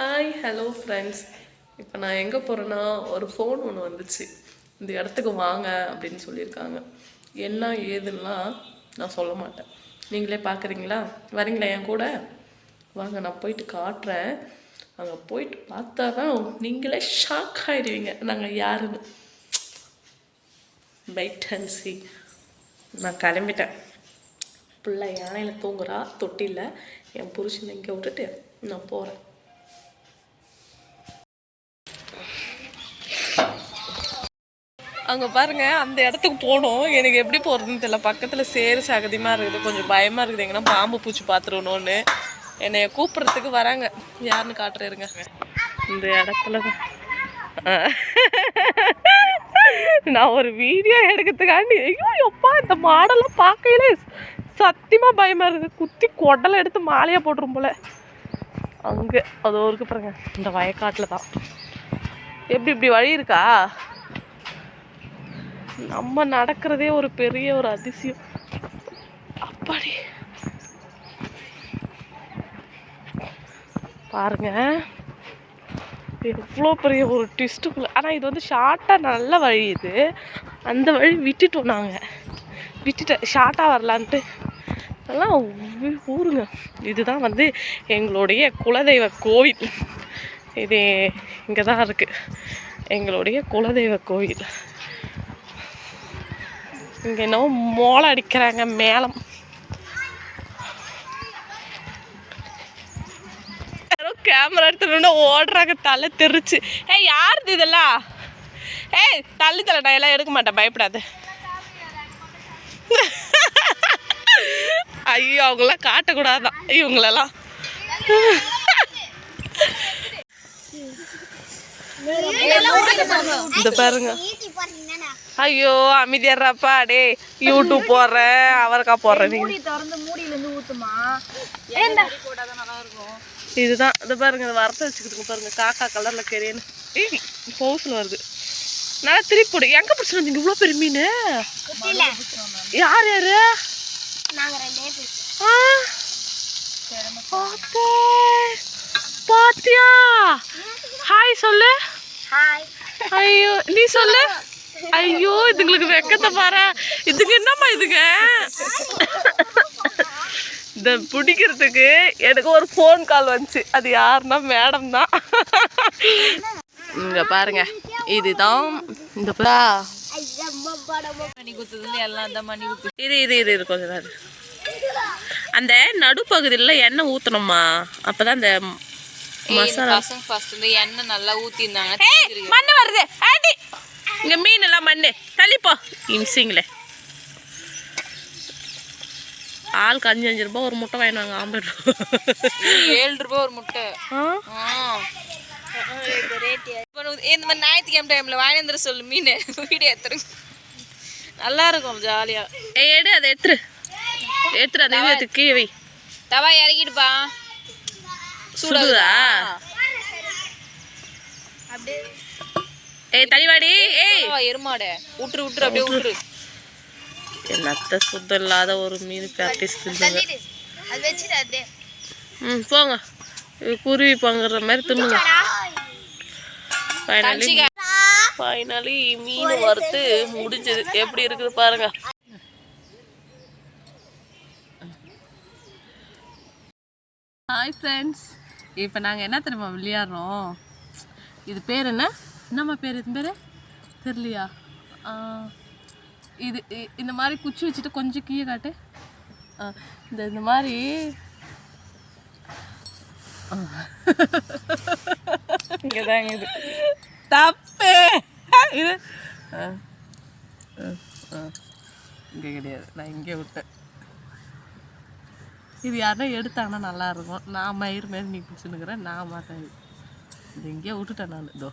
Hi hello friends இப்போ நான் எங்கே போகிறேன்னா ஒரு ஃபோன் ஒன்று வந்துச்சு. இந்த இடத்துக்கு வாங்க அப்படின்னு சொல்லியிருக்காங்க. என்ன ஏதுன்னா நான் சொல்ல மாட்டேன். நீங்களே பார்க்குறீங்களா வரீங்களா என் கூட? வாங்க நான் போயிட்டு காட்டுறேன். அங்கே போயிட்டு பார்த்தா தான் நீங்களே ஷாக் ஆகிடுவீங்க நாங்கள் யாருன்னு. வெயிட் அண்ட் சி நான் கிளம்பிட்டேன். பிள்ளை யானையில் தூங்குறா தொட்டியில். என் புருஷனை இங்கே விட்டுட்டு நான் போகிறேன் அங்கே பாருங்கள் அந்த இடத்துக்கு போகணும் எனக்கு எப்படி போகிறதுன்னு தெரியல. பக்கத்தில் சேரு சகதியமாக இருக்குது. கொஞ்சம் பயமாக இருக்குது. எங்கன்னா பாம்பு பூச்சி பார்த்துருணுன்னு என்னை கூப்பிட்றதுக்கு வராங்க. யாருன்னு காட்டுறேருங்க. இந்த இடத்துல தான் நான் ஒரு வீடியோ எடுக்கிறதுக்காண்டி ஐயோ எப்பா இந்த மாடெல்லாம் பார்க்கையில சத்தியமாக பயமாக இருக்குது. குத்தி கொடலை எடுத்து மாலையாக போட்டுரும் போல. அங்கே அதோ இருக்கு பாருங்க. இந்த வயக்காட்டில் தான் எப்படி இப்படி வழி இருக்கா? நம்ம நடக்கிறதே ஒரு பெரிய ஒரு அதிசயம். அப்பாடி. பாருங்க. எவ்வளோ பெரிய ஒரு ட்விஸ்ட்டுக்குள்ள ஆனால் இது வந்து ஷார்ட்டாக நல்ல வழி இது. அந்த வழி விட்டுட்டோம் நாங்கள் விட்டுட்டேன் ஷார்ட்டாக வரலான்ட்டு. அதெல்லாம் ஊருங்க. இதுதான் வந்து எங்களுடைய குலதெய்வ கோவில். இது இங்கே தான் இருக்குது எங்களுடைய குலதெய்வ கோவில். இங்கே என்னவோ மோளம் அடிக்கிறாங்க மேளம். யாரோ கேமரா எடுத்துட்டு ஓடுறாங்க தலை தெரிச்சு. ஏய் யாருது இதெல்லாம்? ஏய் தள்ளி தலை நான் எல்லாம் எடுக்க மாட்டேன் பயப்படாத. ஐயோ அவங்களாம் காட்டக்கூடாதான் இவங்களெல்லாம். இந்த பாருங்க. ஐயோ அமைதியாடுறாப்பா டே யூடியூப் போடுறேன் அவரைக்காய் போடுறேன் நீங்க திறந்து மூடியில இருந்து ஊத்துமா இதுதான் இது பாருங்க இதை வரத்த வச்சுக்கிட்டுங்க பாருங்க காக்கா கலர்ல கெரியன்னு ஏய் பவுஸ்ல வருது. நல்லா திருப்பி போடு எங்க பிடிச்சிட்டு வந்தீங்க? இவ்வளோ பெரிய மீன்? யார் யாரு. பாத்தியா? ஹாய் சொல்லு. ஐயோ நீ சொல்லு. ஐயோ இதுங்களுக்கு வெக்கத்தை பாரு. இதுக்கு என்னம்மா இதுங்க? இந்த பிடிக்கிறதுக்கு எனக்கு ஒரு ஃபோன் கால் வந்துச்சு. அது யாருன்னா மேடம் தான். இங்க பாருங்க. இதுதான் இந்த மணி குத்துதுல எல்லாம் அந்த மணி குத்து இது இது இது இது கொஞ்சம். அந்த நடுப்பகுதியில் எண்ணெய் ஊற்றணுமா அப்பதான் அந்த மசாலா எண்ணெய் நல்லா ஊத்திருந்தாங்க. மண்ணு வருது. ஆண்டி இங்க மீன் எல்லாம் மண்ணு. தள்ளிப்போ. இம்சிங்களே. ஆளுக்கு அஞ்சு அஞ்சு ரூபாய் ஒரு முட்டை வாங்கினாங்க ஆம்பளை ஏழு ரூபாய் ஒரு முட்டை. இந்த மாதிரி ஞாயிற்றுக்கிழமை டைம்ல வாங்கி வந்துட சொல்லு மீன். வீடியோ எடுத்துருங்க நல்லா இருக்கும் ஜாலியா. ஏய் எடு அதை எடுத்துரு. எடுத்துரு அந்த இது எடுத்து கீழே வை. தவா இறக்கிடுப்பா. சுடுதா? அப்படியே ஏய் தள்ளிவாடி. ஏய் எருமாடை. விட்டுரு விட்டுரு அப்படியே விட்டுரு என்னத்த சுத்தம் இல்லாத ஒரு மீன் ப்ராக்டிஸ் தின்னுங்க அது வச்சுட்டு அப்படியே ம் போங்க. இது குருவி பங்குற மாதிரி தின்னுங்க. ஃபைனலி ஃபைனலி மீன் வறுத்து முடிஞ்சது. எப்படி இருக்குது பாருங்க. ஹாய் ஃப்ரெண்ட்ஸ் இப்போ நாங்கள் என்ன தெரியுமா விளையாடுறோம்? இது பேர் என்ன? என்னம்மா பேர் இது பேர்? தெரியலையா? இது இ- இந்த மாதிரி குச்சி வச்சுட்டு கொஞ்சம் கீழே காட்டு. ஆ, இந்த இந்த மாதிரி. இங்கே தாங்க இது. தப்பு. இது. இங்கே கிடையாது. நான் இங்கே விட்டேன். இது யாருன்னா எடுத்தாங்கன்னா நல்லா இருக்கும். நான் மயிர் மாரி நீ பிடிச்சினுக்கிறேன் நான் மாட்டேன் இது இங்கே விட்டுட்டேன் நான். இதோ.